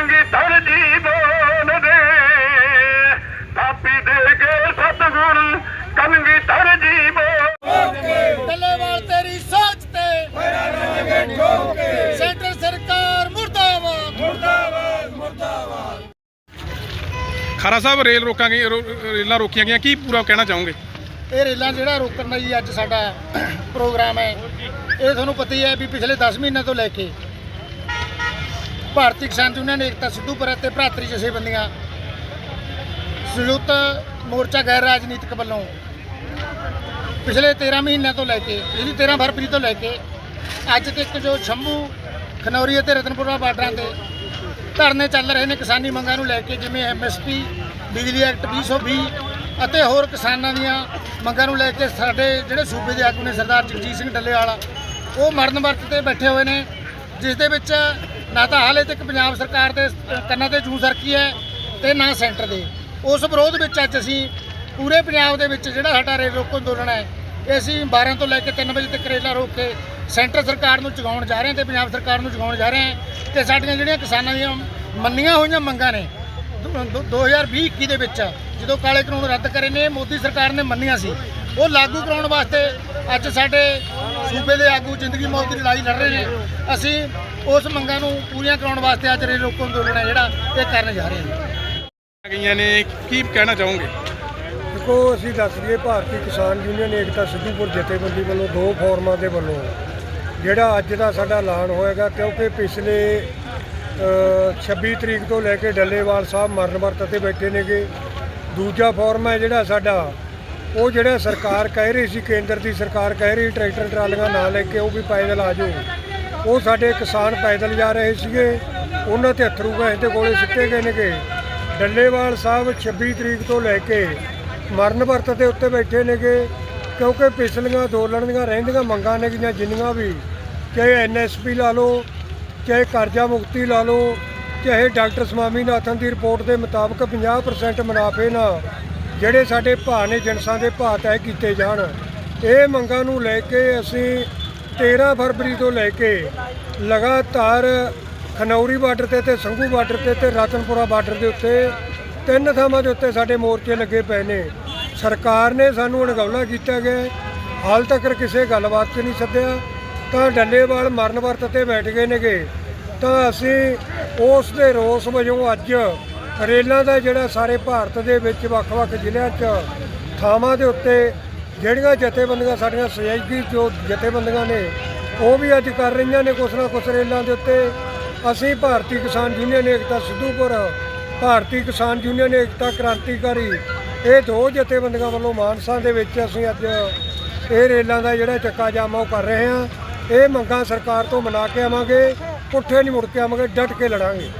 ਕਲੰਗੀ ਧਰ ਜੀ ਬੋਲਦੇ ਥਾਪੀ ਦੇ ਕੇ ਸਤਗੁਰ ਕਲੰਗੀ ਧਰ ਜੀ ਬੋਲ ਟੱਲੇਵਾਲ ਤੇਰੀ ਸੋਚ ਤੇ। ਸੈਂਟਰ ਸਰਕਾਰ ਮੁਰਦਾਬਾਦ। ਖਾਰਾ ਸਾਹਿਬ ਰੇਲ ਰੋਕਾਂਗੇ ਰੇਲਾਂ ਰੋਕੀਆਂ ਗਈਆਂ ਕੀ ਪੂਰਾ ਕਹਿਣਾ ਚਾਹੋਗੇ? ਇਹ ਰੇਲਾਂ ਜਿਹੜਾ ਰੋਕਣ ਦਾ ਜੀ ਅੱਜ ਸਾਡਾ ਪ੍ਰੋਗਰਾਮ ਹੈ ਇਹ ਤੁਹਾਨੂੰ ਪਤਾ ਹੀ ਹੈ ਵੀ ਪਿਛਲੇ 10 ਮਹੀਨਿਆਂ ਤੋਂ ਲੈ ਕੇ ਭਾਰਤੀ ਕਿਸਾਨ ਯੂਨੀਅਨ ਏਕਤਾ ਸਿੱਧੂਪੁਰ ਅਤੇ ਭਰਾਤਰੀ ਜਥੇਬੰਦੀਆਂ। ਸੰਯੁਕਤ ਮੋਰਚਾ ਗੈਰ ਰਾਜਨੀਤਿਕ ਵੱਲੋਂ ਪਿਛਲੇ 13 ਮਹੀਨਿਆਂ ਤੋਂ ਲੈ ਕੇ ਇਹਦੀ 13 ਫਰਵਰੀ ਤੋਂ ਲੈ ਕੇ, ਅੱਜ ਤੱਕ ਜੋ ਸ਼ੰਭੂ, ਖਨੌਰੀ ਅਤੇ ਰਤਨਪੁਰਾ ਬਾਰਡਰਾਂ ਤੇ ਧਰਨੇ ਚੱਲ ਰਹੇ ਨੇ ਕਿਸਾਨੀ ਮੰਗਾਂ ਨੂੰ ਲੈ ਕੇ, ਜਿਵੇਂ ਐਮਐਸਪੀ ਬਿਜਲੀ ਐਕਟ 2020 ਅਤੇ ਹੋਰ ਕਿਸਾਨਾਂ ਦੀਆਂ ਮੰਗਾਂ ਨੂੰ ਲੈ ਕੇ ਸਾਡੇ ਜਿਹੜੇ ਸੂਬੇ ਦੇ ਆਗੂ ਨੇ ਸਰਦਾਰ ਜਗਜੀਤ ਸਿੰਘ ਡੱਲੇਵਾਲ, ਉਹ ਮਰਨ ਵਰਤ ਤੇ ਬੈਠੇ ਹੋਏ ਨੇ, ਜਿਸ ਦੇ ਵਿੱਚ ਨਾ ਤਾਂ ਹਾਲੇ ਤੱਕ ਪੰਜਾਬ ਸਰਕਾਰ ਦੇ ਕੰਨਾਂ ਤੇ ਜੂ ਸਰਕੀ ਹੈ ਤੇ ਨਾ ਸੈਂਟਰ ਦੇ। ਉਸ ਵਿਰੋਧ ਵਿੱਚ ਅੱਜ ਅਸੀਂ ਪੂਰੇ ਪੰਜਾਬ ਦੇ ਵਿੱਚ ਜਿਹੜਾ ਸਾਡਾ ਰੇਲ ਰੋਕੋ ਅੰਦੋਲਨ ਹੈ, ਇਹ ਅਸੀਂ 12 ਤੋਂ ਲੈ ਕੇ 3 ਵਜੇ ਤੱਕ ਰੇਲਾ ਰੋਕ ਕੇ ਸੈਂਟਰ ਸਰਕਾਰ ਨੂੰ ਜਗਾਉਣ ਜਾ ਰਹੇ ਹਾਂ ਤੇ ਪੰਜਾਬ ਸਰਕਾਰ ਨੂੰ ਜਗਾਉਣ ਜਾ ਰਹੇ ਹਾਂ ਤੇ ਸਾਡੀਆਂ ਜਿਹੜੀਆਂ ਕਿਸਾਨਾਂ ਦੀਆਂ ਮੰਨੀਆਂ ਹੋਈਆਂ ਮੰਗਾਂ ਨੇ 2020-21 ਦੇ ਵਿੱਚ ਜਦੋਂ ਕਾਲੇ ਕਾਨੂੰਨ ਰੱਦ ਕਰੇ ਨੇ, ਮੋਦੀ ਸਰਕਾਰ ਨੇ ਮੰਨੀਆਂ ਸੀ, ਉਹ ਲਾਗੂ ਕਰਾਉਣ ਵਾਸਤੇ ਅੱਜ ਸਾਡੇ ਸੂਬੇ ਦੇ ਆਗੂ ਜ਼ਿੰਦਗੀ ਮੌਤ ਦੀ ਲੜਾਈ ਲੜ ਰਹੇ ਨੇ। ਅਸੀਂ ਉਸ ਮੰਗਾਂ ਨੂੰ ਪੂਰੀਆਂ ਕਰਾਉਣ ਵਾਸਤੇ ਅੱਜ ਰੇਲ ਰੋਕੋ ਅੰਦੋਲਨ ਹੈ ਜਿਹੜਾ ਇਹ ਕਰਨ ਜਾ ਰਹੇ ਹਾਂ ਗਈਆਂ ਨੇ ਕੀ ਕਹਿਣਾ ਚਾਹੋਗੇ? ਦੇਖੋ ਅਸੀਂ ਦੱਸ ਦਈਏ ਭਾਰਤੀ ਕਿਸਾਨ ਯੂਨੀਅਨ ਏਕਤਾ ਸਿੱਧੂਪੁਰ ਜਥੇਬੰਦੀ ਵੱਲੋਂ ਦੋ ਫੋਰਮਾਂ ਦੇ ਵੱਲੋਂ ਜਿਹੜਾ ਅੱਜ ਦਾ ਸਾਡਾ ਐਲਾਨ ਹੋਏਗਾ ਕਿਉਂਕਿ ਪਿਛਲੇ ਅ, 26 ਤਰੀਕ ਤੋਂ ਲੈ ਕੇ ਡੱਲੇਵਾਲ ਸਾਹਿਬ ਮਰਨ ਵਰਤ ਤੇ ਬੈਠੇ ਨੇਗੇ। ਦੂਜਾ ਫੋਰਮ ਹੈ ਜਿਹੜਾ ਸਾਡਾ ਉਹ ਜਿਹੜਾ ਸਰਕਾਰ ਕਹਿ ਰਹੀ ਸੀ ਕੇਂਦਰ ਦੀ ਸਰਕਾਰ ਕਹਿ ਰਹੀ ਟਰੈਕਟਰ ਟਰਾਲੀਆਂ ਨਾ ਲੈ ਕੇ ਉਹ ਵੀ ਪੈਦਲ ਆ ਜਾਓ ਉਹ ਸਾਡੇ ਕਿਸਾਨ ਪੈਦਲ ਜਾ ਰਹੇ ਸੀਗੇ। ਉਹਨਾਂ ਤੇ ਅਥਰੂ ਗੈਸ ਦੇ ਗੋਲੇ ਸਿੱਟੇ ਗਏ ਨੇਗੇ। ਡੱਲੇਵਾਲ ਸਾਹਿਬ 26 ਤਰੀਕ ਤੋਂ ਲੈ ਕੇ ਮਰਨ ਵਰਤ ਦੇ ਉੱਤੇ ਬੈਠੇ ਨੇਗੇ। ਕਿਉਂਕਿ ਪਿਛਲੀਆਂ ਅੰਦੋਲਨ ਦੀਆਂ ਰਹਿੰਦੀਆਂ ਮੰਗਾਂ ਨੇਗੀਆਂ ਜਿੰਨੀਆਂ ਵੀ। ਚਾਹੇ ਐਨਐਸਪੀ ਲਾ ਲਓ, ਚਾਹੇ ਕਰਜ਼ਾ ਮੁਕਤੀ ਲਾ ਲਓ, ਚਾਹੇ ਡਾਕਟਰ ਸਵਾਮੀਨਾਥਨ ਦੀ ਰਿਪੋਰਟ ਦੇ ਮੁਤਾਬਕ 50% ਮੁਨਾਫੇ ਨਾਲ ਜਿਹੜੇ ਸਾਡੇ ਭਾਅ ਨੇ ਜਿਣਸਾਂ ਦੇ ਭਾਅ ਤੈਅ ਕੀਤੇ ਜਾਣ। ਇਹ ਮੰਗਾਂ ਨੂੰ ਲੈ ਕੇ ਅਸੀਂ 13 ਫਰਵਰੀ ਤੋਂ ਲੈ ਕੇ ਲਗਾਤਾਰ ਖਨੌਰੀ ਬਾਰਡਰ ਤੇ ਤੇ ਸੰਘੂ ਬਾਰਡਰ ਤੇ ਤੇ ਰਤਨਪੁਰਾ ਬਾਰਡਰ ਦੇ ਉੱਤੇ ਤਿੰਨ ਥਾਵਾਂ ਦੇ ਉੱਤੇ ਸਾਡੇ ਮੋਰਚੇ ਲੱਗੇ ਪਏ ਨੇ। ਸਰਕਾਰ ਨੇ ਸਾਨੂੰ ਅਣਗੌਲਾ ਕੀਤਾ ਗਿਆ ਹਾਲ ਤੱਕ ਕਿਸੇ ਗੱਲਬਾਤ 'ਚ ਨਹੀਂ ਸੱਦਿਆ। ਤਾਂ ਡੱਲੇਵਾਲ ਮਰਨ ਵਰਤ ਤੇ ਬੈਠ ਗਏ ਨੇਗੇ। ਤਾਂ ਅਸੀਂ ਉਸ ਦੇ ਰੋਸ ਵਜੋਂ ਅੱਜ ਰੇਲਾਂ ਦਾ ਜਿਹੜਾ ਸਾਰੇ ਭਾਰਤ ਦੇ ਵਿੱਚ ਵੱਖ-ਵੱਖ ਜ਼ਿਲ੍ਹਿਆਂ 'ਚ ਥਾਵਾਂ ਦੇ ਉੱਤੇ ਜਿਹੜੀਆਂ ਜਥੇਬੰਦੀਆਂ ਸਾਡੀਆਂ ਸਹਿਯੋਗੀ ਜੋ ਜਥੇਬੰਦੀਆਂ ਨੇ, ਉਹ ਵੀ ਅੱਜ ਕਰ ਰਹੀਆਂ ਨੇ ਕੁਛ ਨਾ ਕੁਛ ਰੇਲਾਂ ਦੇ ਉੱਤੇ। ਅਸੀਂ ਭਾਰਤੀ ਕਿਸਾਨ ਯੂਨੀਅਨ ਏਕਤਾ ਸਿੱਧੂਪੁਰ, ਭਾਰਤੀ ਕਿਸਾਨ ਯੂਨੀਅਨ ਏਕਤਾ ਕ੍ਰਾਂਤੀਕਾਰੀ, ਇਹ ਦੋ ਜਥੇਬੰਦੀਆਂ ਵੱਲੋਂ ਮਾਨਸਾ ਦੇ ਵਿੱਚ ਅਸੀਂ ਅੱਜ ਇਹ ਰੇਲਾਂ ਦਾ ਜਿਹੜਾ ਚੱਕਾ ਜਾਮ ਆ, ਉਹ ਕਰ ਰਹੇ ਹਾਂ। ਇਹ ਮੰਗਾਂ ਸਰਕਾਰ ਤੋਂ ਮਨਾ ਕੇ ਆਵਾਂਗੇ, ਪੁੱਠੇ ਨਹੀਂ ਮੁੜ ਕੇ ਆਵਾਂਗੇ, ਡਟ ਕੇ ਲੜਾਂਗੇ।